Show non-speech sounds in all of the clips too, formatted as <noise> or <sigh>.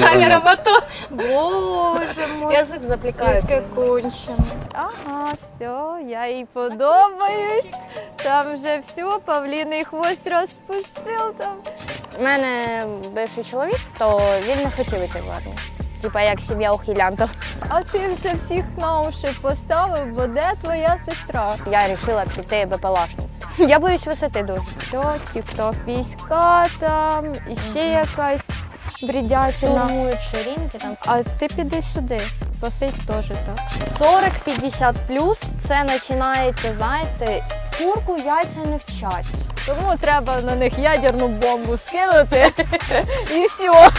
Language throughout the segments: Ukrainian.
Камера мотор. Боже мой, Язик заплікається. яке кончене. Ага, все, я їй подобаюсь. Там вже все, павліний хвост розпушив там. У мене бивший чоловік, то він не хотів йти в армію. Типа як сім'я ухилянтів. А ти вже всіх на уші поставив, бо де твоя сестра? Я вирішила піти БПЛАшниці. Я боюсь висоти дуже. Що, тік-ток війська там, і ще якась брідятина. Штурмують ширинки там. А ти піди сюди, посидь теж так. 40-50 плюс це починається, знаєте, курку яйця не вчать. Тому треба на них ядерну бомбу скинути <laughs> і все.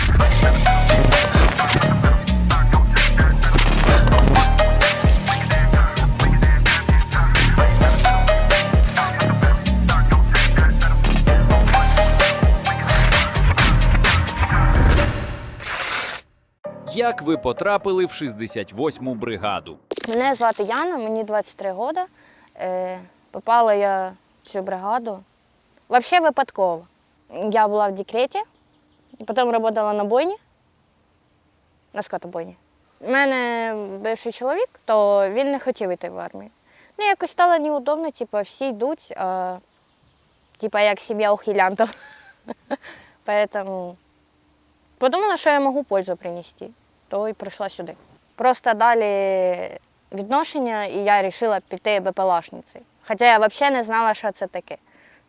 Як ви потрапили в 68-му бригаду? Мене звати Яна, мені 23 роки. Е, попала я в цю бригаду. Взагалі випадково. Я була в декреті, потім працювала на бойні, на скотобойні. У мене бивший чоловік, то він не хотів йти в армію. Ну, якось стало неудобно, типу, всі йдуть, а, типу, як сім'я ухилянтів. <laughs> Поэтому подумала, що я можу пользу принести, то і прийшла сюди. Просто далі відношення, і я вирішила піти БПЛАшницею. Хоча я взагалі не знала, що це таке.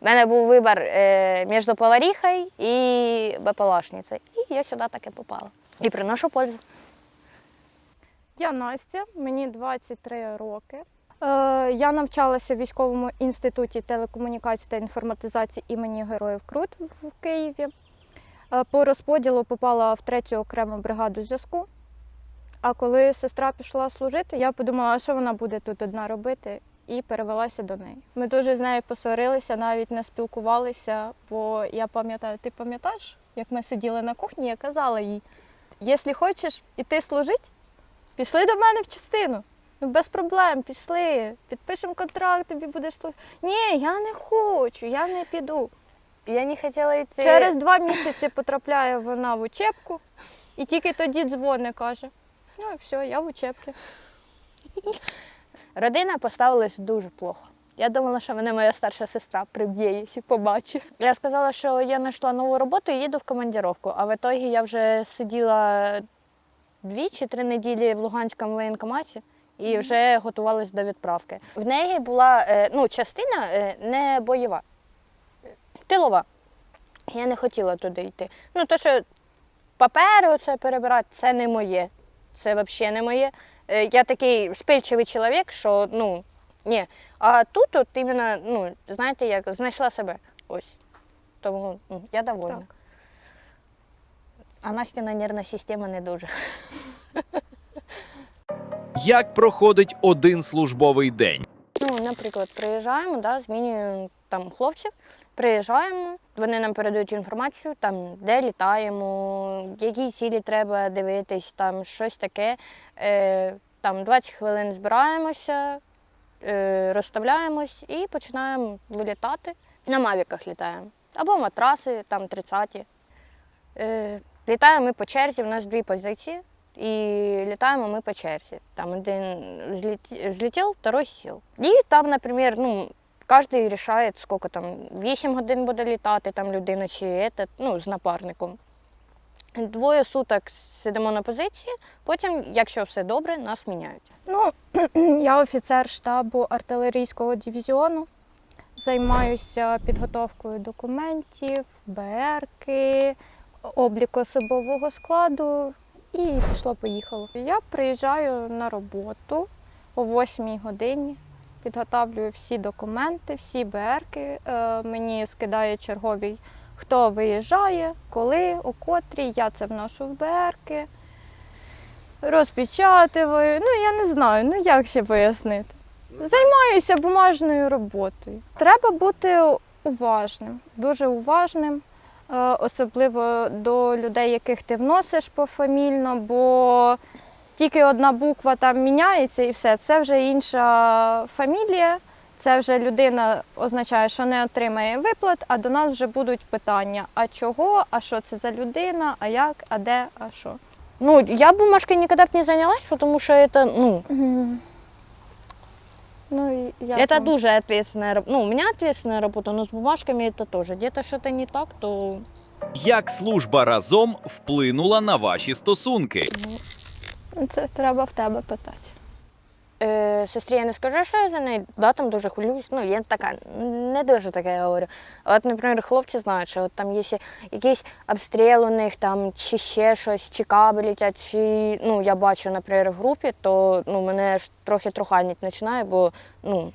У мене був вибір е, між поваріхою і БПЛАшницею. І я сюди таки попала. І приношу пользу. Я Настя, мені 23 роки. Е, я навчалася в військовому інституті телекомунікації та інформатизації імені Героїв Крут в Києві. Е, по розподілу попала в третю окрему бригаду зв'язку. А коли сестра пішла служити, я подумала, що вона буде тут одна робити, і перевелася до неї. Ми дуже з нею посварилися, навіть не спілкувалися, бо я пам'ятаю, ти пам'ятаєш, як ми сиділи на кухні, я казала їй, якщо хочеш іти служити, пішли до мене в частину. Ну, без проблем, пішли, підпишемо контракт, тобі будеш служити. Ні, я не хочу, я не піду. Я не хотіла йти. Через два місяці потрапляє вона в учебку, і тільки тоді дзвони каже: ну і все, я в учебці. Родина поставилась дуже плохо. Я думала, що мене моя старша сестра приб'є, якщо побачить. Я сказала, що я знайшла нову роботу і їду в командировку. А в ітогі я вже сиділа дві чи три неділі в Луганському воєнкоматі і вже готувалась до відправки. В неї була е, ну, частина е, не бойова, тилова. Я не хотіла туди йти. Ну, то, що папери це перебирати, це не моє. Це взагалі не моє. Е, Я такий вспильчивий чоловік, що ну ні. А тут от іменно, ну, знаєте, як знайшла себе. Ось. Тому ну, я довольна. Так. А Настіна нервна система не дуже. Як проходить один службовий день? Ну, наприклад, приїжджаємо, да, змінюємо там хлопців, приїжджаємо, вони нам передають інформацію, там, де літаємо, які цілі треба дивитись, там щось таке. Е, там 20 хвилин збираємося, е, розставляємось і починаємо вилітати. На мавіках літаємо. Або матраси, там 30-ті. Е, літаємо ми по черзі, у нас дві позиції. І літаємо ми по черзі. Там один взлет- взлетів, второй сів. І там, наприклад, ну, кожен вирішує, скільки там 8 годин буде літати там людина чи этот, ну, з напарником. Двоє суток сидимо на позиції, потім, якщо все добре, нас міняють. Ну, <clears throat> я офіцер штабу артилерійського дивізіону. Займаюся підготовкою документів, БРки, облік особового складу і пішло-поїхало. Я приїжджаю на роботу о 8 годині, підготовлюю всі документи, всі БРки. Е, Мені скидає черговий, хто виїжджає, коли, у котрій. Я це вношу в БРки розпечатую. Ну, я не знаю, ну як ще пояснити. Займаюся бумажною роботою. Треба бути уважним, дуже уважним, е, особливо до людей, яких ти вносиш пофамільно, бо тільки одна буква там міняється і все. Це вже інша фамілія, Це вже людина означає, що не отримає виплат, а до нас вже будуть питання: а чого, а що це за людина, а як, а де, а що. Ну, я бумажкой никогда бы не занялась, потому что это, ну, Ну, і як это вам? дуже ответственная работа. Ну, у меня ответственная работа, но с бумажками это тоже. Где-то что-то не так, то Як служба разом вплинула на ваші стосунки? Ну, Це треба в тебе питати. Е, сестрі я не скажу, що я за неї, да, там дуже хвилююсь. Ну, я така, не дуже таке говорю. От, наприклад, хлопці знають, що от там є якийсь обстріл у них, там, чи ще щось, чи каби летять, чи ну, я бачу, наприклад, в групі, то ну, мене ж трохи труханить починає, бо ну,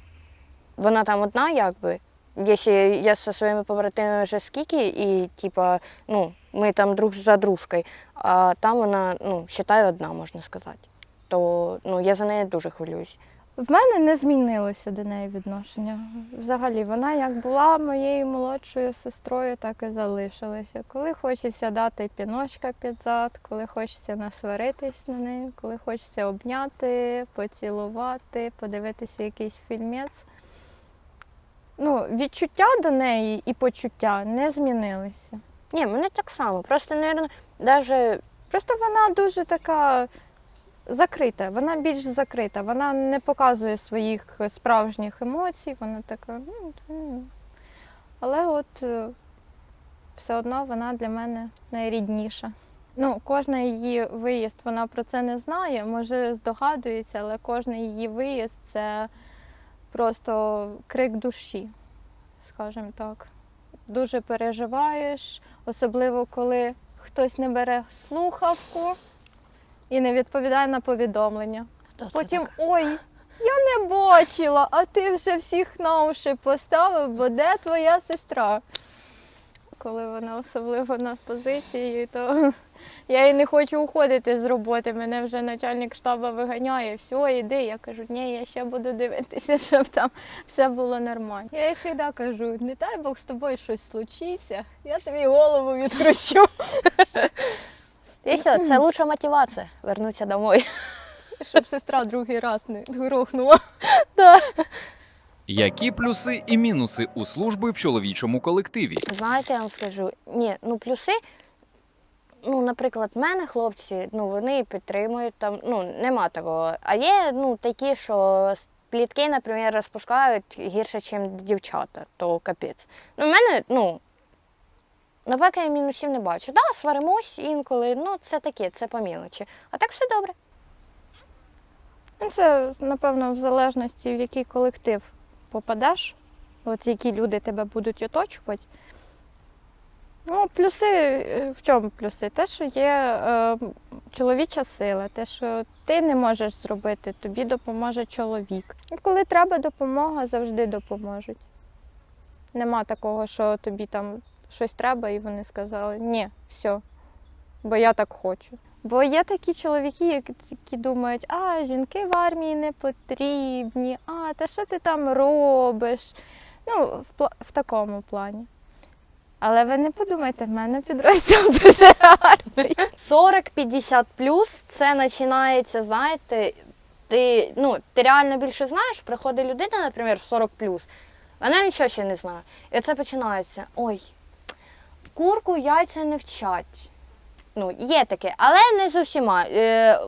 вона там одна, якби. Якщо я зі своїми побратимами вже скільки, і типа, ну, ми там друг за дружкою, а там вона, ну, вважаю, одна, можна сказати. То ну, я за неї дуже хвилююсь. В мене не змінилося до неї відношення. Взагалі, вона як була моєю молодшою сестрою, так і залишилася. Коли хочеться дати піночка під зад, коли хочеться насваритись на неї, коли хочеться обняти, поцілувати, подивитися якийсь фільмець. Ну, відчуття до неї і почуття не змінилися. Ні, мене так само. Просто, мабуть, навіть Просто вона дуже така закрита, вона більш закрита, вона не показує своїх справжніх емоцій, вона така. «Ну. Але от е, все одно вона для мене найрідніша. Ну, кожен її виїзд, вона про це не знає, може здогадується, але кожен її виїзд це просто крик душі, скажімо так. Дуже переживаєш, особливо коли хтось не бере слухавку і не відповідає на повідомлення. Потім ой, я не бачила, а ти вже всіх на уші поставив, бо де твоя сестра? Коли вона особливо на позиції, то я і не хочу уходити з роботи. Мене вже начальник штабу виганяє, все, іди. Я кажу, ні, я ще буду дивитися, <laughs> щоб там все було нормально. Я їй завжди кажу, не дай Бог з тобою щось случиться, я тобі голову відкручу. <laughs> І все, це лучша мотивація вернутися домой. Щоб сестра другий раз не грохнула. <laughs> Які плюси і мінуси у служби в чоловічому колективі? Знаєте, я вам скажу, ні, ну плюси. Ну, наприклад, в мене хлопці, ну вони підтримують там, ну нема такого. А є ну такі, що плітки, наприклад, розпускають гірше, ніж дівчата, то капець. Ну, в мене, ну, напеки я мінусів не бачу. Да, сваримось інколи, ну це таке, це по мілочі. А так все добре. Це, напевно, в залежності, в який колектив попадеш, от які люди тебе будуть оточувати. Ну, плюси, е, в чому плюси? Те, що є е, чоловіча сила, те, що ти не можеш зробити, тобі допоможе чоловік. І коли треба допомога, завжди допоможуть. Нема такого, що тобі там щось треба, і вони сказали ні, все, бо я так хочу. Бо є такі чоловіки, які думають, а жінки в армії не потрібні, а та що ти там робиш? Ну, в, в такому плані. Але ви не подумайте, в мене підрозділ <laughs> дуже гарний. 40-50 плюс це починається, знаєте, ти, ну, ти реально більше знаєш, приходить людина, наприклад, 40 плюс, вона нічого ще не знає. І це починається. Ой, курку яйця не вчать. Ну, є таке, але не з усіма. Е,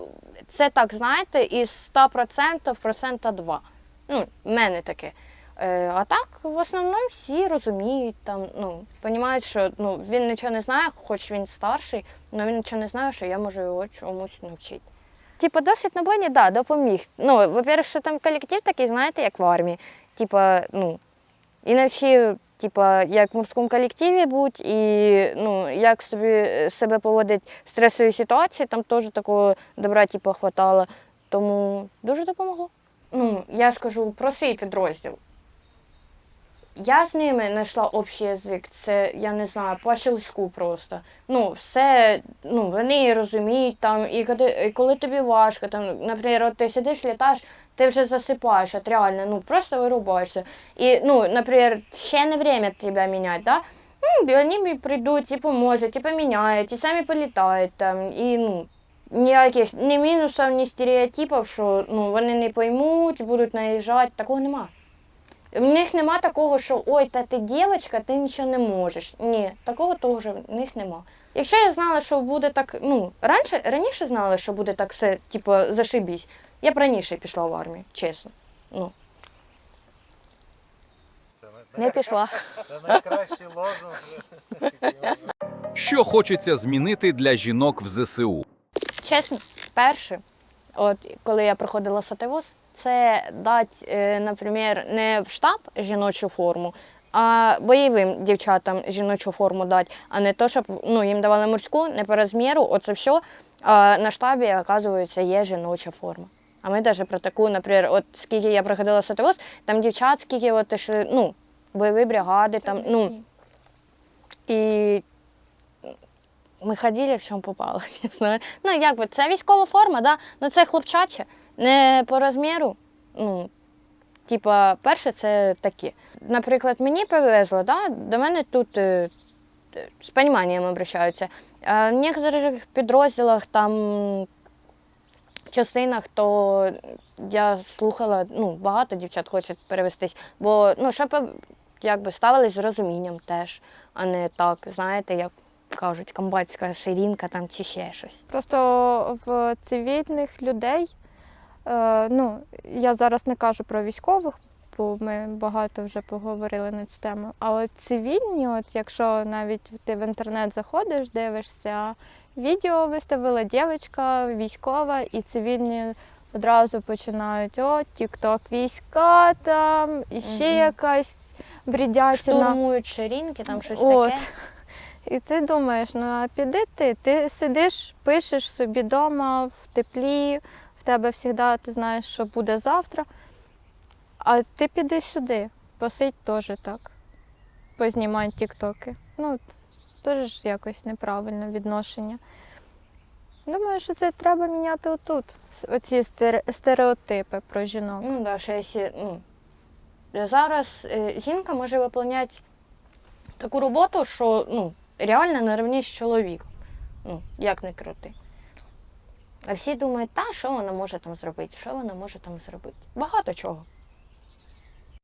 Це так, знаєте, із 100% процента 2. Ну, в мене таке. Е, А так, в основному всі розуміють, там, ну, розуміють, що ну, він нічого не знає, хоч він старший, але він нічого не знає, що я можу його чомусь навчити. Типу, досвід на бойні, да, допоміг. Ну, во-первых, що там колектив такий, знаєте, як в армії. Типа, ну, і навчив, типа, як в морському колективі будь, і ну, як собі, е, себе поводити в стресовій ситуації, там теж такого добра типу, хватало. Тому дуже допомогло. Ну, я скажу про свій підрозділ. Я з ними знайшла общий язик, це я не знаю, по щелчку просто. Ну, все, ну, вони розуміють там, і коли, і коли тобі важко, там, наприклад, ти сидиш, літаєш, ти вже засипаєш, от реально, ну просто вирубаєшся. І, ну, наприклад, ще не время тебе міняти, да? Ну, і вони прийдуть і поможуть, і поміняють, і самі політають там, і ну. Ніяких ні мінусів, ні стереотипів, що ну, вони не поймуть, будуть наїжджати, такого нема. В них нема такого, що ой, та ти дівчинка, ти нічого не можеш. Ні, такого теж в них нема. Якщо я знала, що буде так, ну, раніше, раніше знала, що буде так все, типу, зашибісь, я б раніше пішла в армію, чесно. Ну, Це не пішла. Це найкращий лозунг. Що хочеться змінити для жінок в ЗСУ? Чесно, перше, от коли я проходила сативоз, це дати, е, наприклад, не в штаб жіночу форму, а бойовим дівчатам жіночу форму дати, а не то, щоб ну, їм давали морську, не по розміру, оце все. А на штабі, оказується, є жіноча форма. А ми навіть про таку, наприклад, от скільки я проходила сативоз, там дівчат, скільки от, ну, бойові бригади, там, ну, і ми ходили, в чому попало, <laughs> чесно. Ну, як би, це військова форма, да? ну це хлопчаче, не по розміру. Ну, типа, перше, це таке. Наприклад, мені повезло, да? до мене тут е, з розумінням обращаються. А в некоторих підрозділах, там, частинах, то я слухала, ну, багато дівчат хочуть перевестись, бо ну, щоб е, якби ставились з розумінням теж, а не так, знаєте, як кажуть, комбатська ширинка там чи ще щось. Просто в цивільних людей, ну, я зараз не кажу про військових, бо ми багато вже поговорили на цю тему. А от цивільні, от якщо навіть ти в інтернет заходиш, дивишся, відео виставила дівчинка військова, і цивільні одразу починають: о, тік-ток війська там, і ще Мгм. якась брідятина. Штурмують ширинки, там щось От. таке. І ти думаєш, ну а піди ти, ти сидиш, пишеш собі вдома в теплі, тебе завжди ти знаєш, що буде завтра. А ти піди сюди, посидь теж так, познімай тіктоки. Ну, теж якось неправильне відношення. Думаю, що це треба міняти отут, оці стереотипи про жінок. Ну, да, що якщо, ну, зараз е, жінка може виконувати таку роботу, що ну, реально на рівні з чоловіком. Ну, як не крути. А всі думають, та, що вона може там зробити, що вона може там зробити. Багато чого.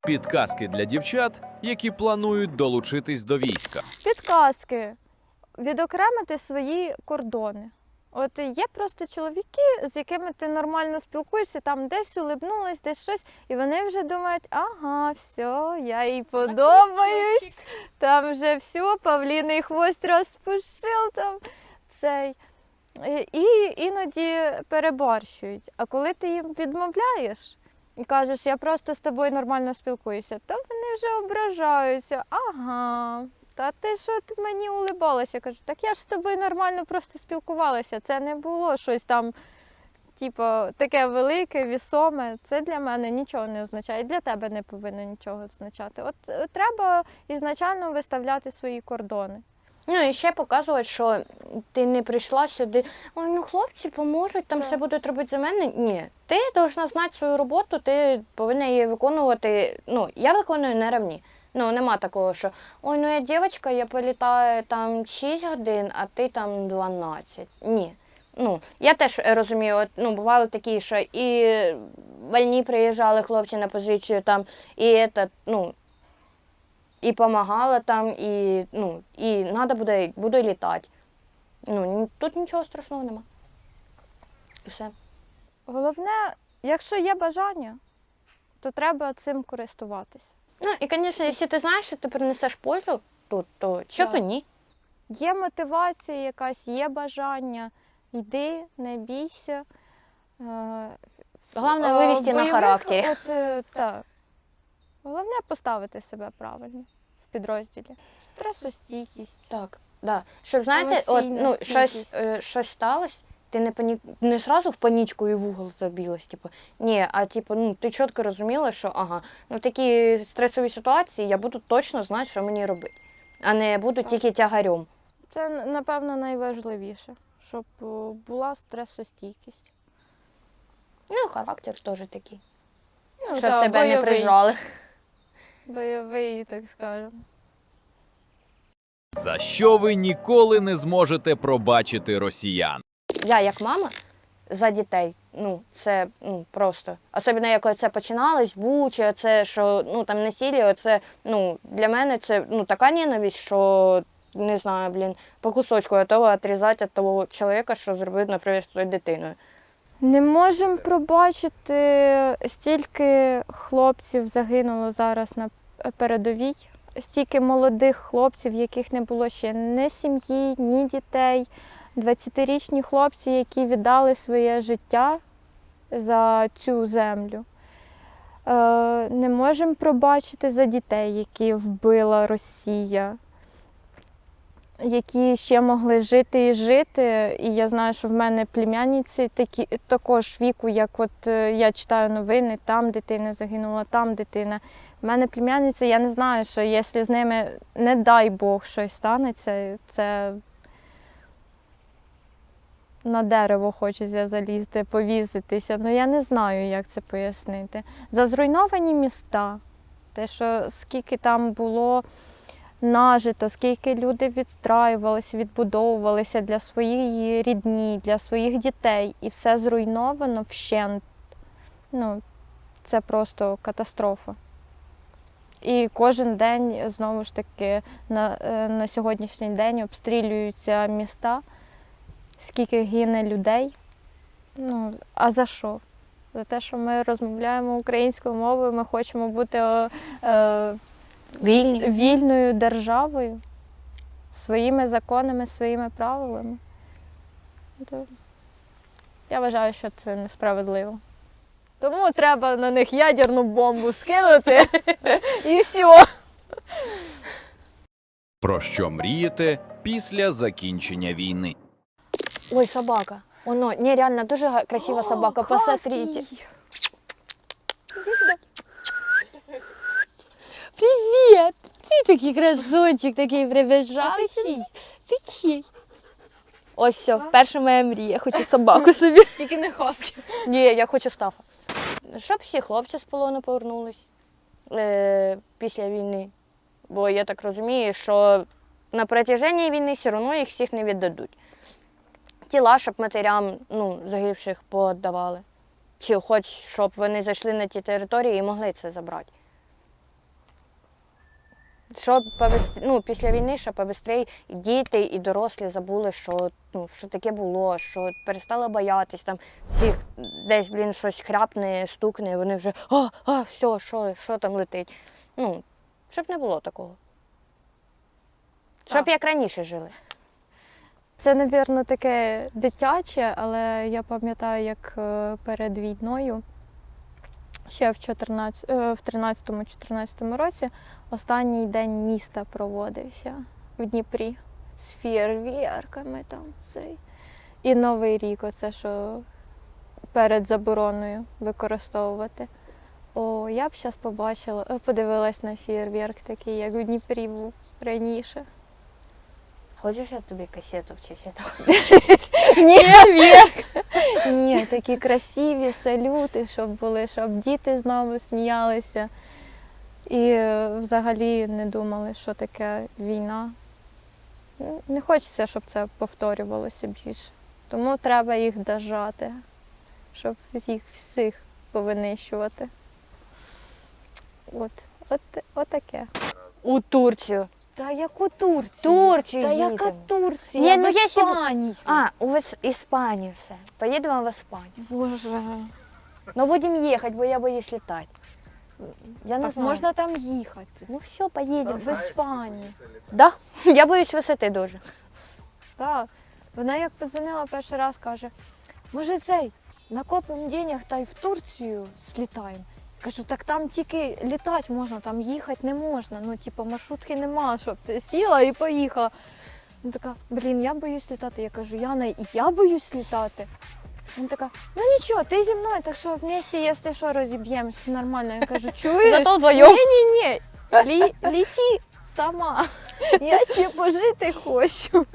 Підказки для дівчат, які планують долучитись до війська. Підказки. Відокремити свої кордони. От є просто чоловіки, з якими ти нормально спілкуєшся, там десь улибнулась, десь щось, і вони вже думають, ага, все, я їй подобаюсь, там вже все, павліний хвост розпушив там цей. І- іноді переборщують. А коли ти їм відмовляєш і кажеш, я просто з тобою нормально спілкуюся, то вони вже ображаються. Ага, та ти що ти мені улибалася? Кажу, так я ж з тобою нормально просто спілкувалася. Це не було щось там, типу, таке велике, вісоме. Це для мене нічого не означає. Для тебе не повинно нічого означати. От е, треба ізначально виставляти свої кордони. Ну і ще показувати, що ти не прийшла сюди. Ой, ну хлопці поможуть, там Так. все будуть робити за мене. Ні. Ти повинна знати свою роботу, ти повинна її виконувати. Ну, я виконую на рівні. Ну, нема такого, що ой, ну я дівчинка, я політаю там 6 годин, а ти там 12. Ні. Ну, я теж розумію, от, ну, бували такі, що і вольні приїжджали хлопці на позицію там, і этот, ну, і допомагала там, і, ну, і треба буде, буду літати. Ну, тут нічого страшного нема. І все. Головне, якщо є бажання, то треба цим користуватися. Ну, і, звісно, якщо ти знаєш, що ти принесеш пользу тут, то що б ні. Є мотивація якась, є бажання, йди, не бійся. Е, Головне е, вивести на характері. От, е, так. Головне поставити себе правильно в підрозділі. Стресостійкість. Так, да. Щоб знаєте, от, Емоційна ну, щось, стійкість. е, щось сталося, ти не пані... не сразу в панічку і в угол забілась. Типу. Ні, а типу, ну, ти чітко розуміла, що ага, ну, в такій стресовій ситуації я буду точно знати, що мені робити, а не буду тільки тягарем. Це, напевно, найважливіше, щоб е, була стресостійкість. Ну, характер теж такий. Ну, щоб та, тебе не прижали. Бойовий, так скажемо. За що ви ніколи не зможете пробачити росіян? Я, як мама, за дітей ну, це ну, просто. Особливо, як це починалось, буча, це що ну там насилля, це ну, для мене це ну, така ненависть, що не знаю, блін, по кусочку готова відрізати від того чоловіка, що зробив, наприклад, з тою дитиною. Не можемо пробачити, стільки хлопців загинуло зараз на передовій, стільки молодих хлопців, яких не було ще ні сім'ї, ні дітей. 20-річні хлопці, які віддали своє життя за цю землю. Е, Не можемо пробачити за дітей, які вбила Росія які ще могли жити і жити. І я знаю, що в мене племянниці такі також віку, як от е, я читаю новини, там дитина загинула, там дитина. В мене племянниця, я не знаю, що якщо з ними, не дай Бог, щось станеться, це на дерево хочеться залізти, повіситися. Ну я не знаю, як це пояснити. За зруйновані міста, те, що скільки там було нажито, скільки люди відстраювалися, відбудовувалися для своєї рідні, для своїх дітей, і все зруйновано вщент. Ну, це просто катастрофа. І кожен день, знову ж таки, на, е, на сьогоднішній день обстрілюються міста, скільки гине людей. Ну, а за що? За те, що ми розмовляємо українською мовою, ми хочемо бути е, Вільні. вільною державою, своїми законами, своїми правилами. То я вважаю, що це несправедливо. Тому треба на них ядерну бомбу скинути <laughs> і все. Про що мрієте після закінчення війни? Ой, собака. Оно, нереально, дуже красива собака. Посмотрите. Привіт! Ти такий красунчик, такий прибіжав. Ти чий? Ось все, перша моя мрія. Хочу собаку собі. <laughs> Тільки не хаски. Ні, я хочу стафа. Щоб всі хлопці з полону повернулись е, після війни. Бо я так розумію, що на протяженні війни все одно їх всіх не віддадуть. Тіла, щоб матерям ну, загибших подавали. Чи хоч щоб вони зайшли на ті території і могли це забрати. Щоб побис- ну, після війни, щоб побистрій і діти, і дорослі забули, що, ну, що таке було, що перестали боятись там цих десь, блін, щось хряпне, стукне, і вони вже а, а, все, що, що там летить. Ну, щоб не було такого. Щоб Так. як раніше жили. Це, напевно, таке дитяче, але я пам'ятаю, як е, перед війною, ще в 14 е, в 13-14 році, останній день міста проводився в Дніпрі з фєрверками там цей. І Новий рік, оце що перед забороною використовувати. О, я б зараз побачила, е, подивилась на фєрверк такий, як у Дніпрі був раніше. Хочеш, я тобі касету в честь цього? <laughs> Ні, Ні, такі красиві салюти, щоб були, щоб діти знову сміялися. І е, взагалі не думали, що таке війна. Не хочеться, щоб це повторювалося більше. Тому треба їх дожати, щоб їх всіх повинищувати. От, от, отаке. У Турцію. Та яку Турцію? Турцію Та яка. Турція? Ні, ну, в б- Іспанію. А, у вас Іспанію все. Поїдемо в Іспанію. Боже. Ну будемо їхати, бо я боюсь літати. Я не Так знаю. можна там їхати. Ну все, поїдемо. В Іспанії. Да? Я боюсь висоти дуже. Так. Вона як подзвонила перший раз, каже, може цей, накопимо денег та й в Турцію слітаємо. Кажу, так там тільки літати можна, там їхати не можна. Ну, типу, маршрутки нема, щоб ти сіла і поїхала. Вона така, блін, я боюсь літати. Я кажу, Яна, і я боюсь літати. Вона така, ну нічого, ти зі мною, так що вместе, якщо що, розіб'ємося нормально. Я кажу, чуєш? <laughs> Зато вдвоєм. Ні-ні-ні, лі, літі сама. Я ще пожити хочу.